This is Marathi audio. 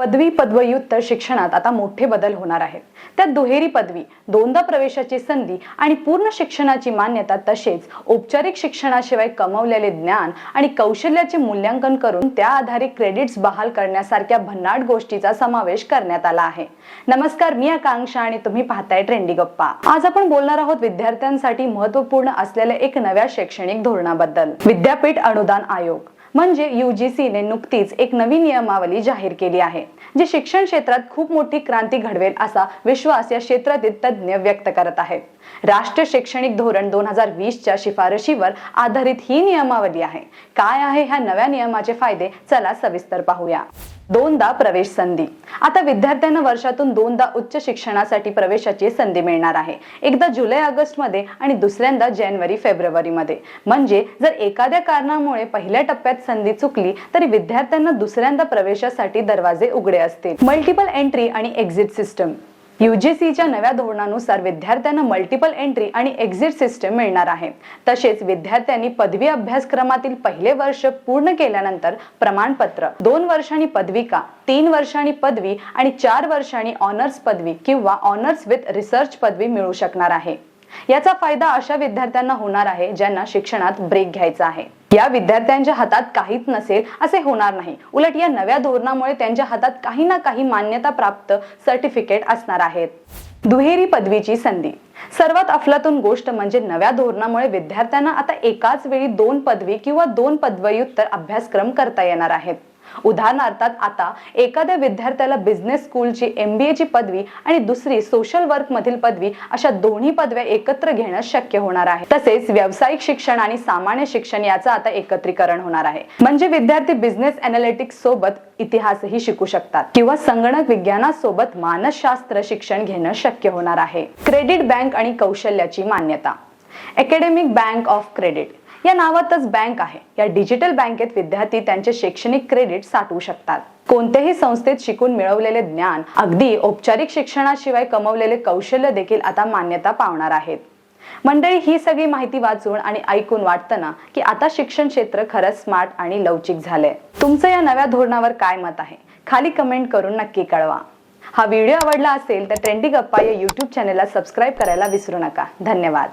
पदवी पदव्युत्तर शिक्षणात आता मोठे बदल होणार आहेत. त्यात दुहेरी पदवी दोनदा प्रवेशाची संधी आणि पूर्ण शिक्षणाची मान्यता तसेच औपचारिक शिक्षणाशिवाय कमवलेले ज्ञान आणि कौशल्याचे मूल्यांकन करून त्या आधारे क्रेडिट्स बहाल करण्यासारख्या भन्नाट गोष्टीचा समावेश करण्यात आला आहे. नमस्कार मी आकांक्षा आणि तुम्ही पाहताय ट्रेंडी गप्पा. आज आपण बोलणार आहोत विद्यार्थ्यांसाठी महत्त्वपूर्ण असलेल्या एक नव्या शैक्षणिक धोरणाबद्दल. विद्यापीठ अनुदान आयोग. म्हणजे युजीसीने नुकतीच एक नवी नियमावली जाहीर केली आहे जी शिक्षण क्षेत्रात खूप मोठी क्रांती घडवेल असा विश्वास या क्षेत्रातील तज्ज्ञ व्यक्त करत आहेत. राष्ट्रीय शैक्षणिक धोरण दोन हजार वीसच्या शिफारशीवर आधारित ही नियमावली आहे. काय आहे ह्या नव्या नियमाचे फायदे? चला सविस्तर पाहूया. दोनदा प्रवेश संधी. आता विद्यार्थ्यांना वर्षातून दोनदा उच्च शिक्षणासाठी प्रवेशाची संधी मिळणार आहे. एकदा जुलै ऑगस्टमध्ये आणि दुसऱ्यांदा जानेवारी फेब्रुवारी मध्ये म्हणजे जर एखाद्या कारणामुळे पहिल्या टप्प्यात संधी चुकली तरी विद्यार्थ्यांना दुसऱ्यांदा प्रवेशासाठी दरवाजे उघडे असतील. मल्टिपल एंट्री आणि एक्झिट सिस्टम युजीसीच्या नव्या धोरणानुसार विद्यार्थ्यांना मल्टिपल एंट्री आणि एक्झिट सिस्टम मिळणार आहे. तसेच विद्यार्थ्यांनी पदवी अभ्यासक्रमातील पहिले वर्ष पूर्ण केल्यानंतर प्रमाणपत्र दोन वर्षांनी पदविका तीन वर्षांनी पदवी आणि चार वर्षांनी ऑनर्स पदवी किंवा ऑनर्स विथ रिसर्च पदवी मिळू शकणार आहे. याचा फायदा अशा विद्यार्थ्यांना होणार आहे ज्यांना शिक्षणात ब्रेक घ्यायचा आहे. या विद्यार्थ्यांच्या हातात काहीच नसेल असे होणार नाही. उलट या नव्या धोरणामुळे त्यांच्या हातात काही ना काही मान्यता प्राप्त सर्टिफिकेट असणार आहेत. दुहेरी पदवीची संधी. सर्वात अफलातून गोष्ट म्हणजे नव्या धोरणामुळे विद्यार्थ्यांना आता एकाच वेळी दोन पदवी किंवा दोन पदव्युत्तर अभ्यासक्रम करता येणार आहेत. उदाहरणार्थ आता एखाद्या विद्यार्थ्याला बिझनेस स्कूलची एम बी ची पदवी आणि दुसरी सोशल वर्क मधील पदवी अशा दोन्ही पदव्या एकत्र घेणं शक्य होणार आहे. तसेच व्यावसायिक शिक्षण आणि सामान्य शिक्षण याचं आता एकत्रीकरण होणार आहे. म्हणजे विद्यार्थी बिझनेस अनालिटिक्स सोबत इतिहासही शिकू शकतात किंवा संगणक विज्ञानासोबत मानसशास्त्र शिक्षण घेणं शक्य होणार आहे. क्रेडिट बँक आणि कौशल्याची मान्यता. अकॅडमिक बँक ऑफ क्रेडिट या नावातच बँक आहे. या डिजिटल बँकेत विद्यार्थी त्यांचे शैक्षणिक क्रेडिट साठवू शकतात. कोणत्याही संस्थेत शिकून मिळवलेले ज्ञान अगदी औपचारिक शिक्षणाशिवाय कमवलेले कौशल्य देखील आता मान्यता पावणार आहेत. मंडळी ही सगळी माहिती वाचून आणि ऐकून वाटतं ना की आता शिक्षण क्षेत्र खरंच स्मार्ट आणि लवचिक झालंय. तुमचं या नव्या धोरणावर काय मत आहे? खाली कमेंट करून नक्की कळवा. हा व्हिडिओ आवडला असेल तर ट्रेंडिंग गप्पा या यूट्यूब चॅनेलला सबस्क्राईब करायला विसरू नका. धन्यवाद.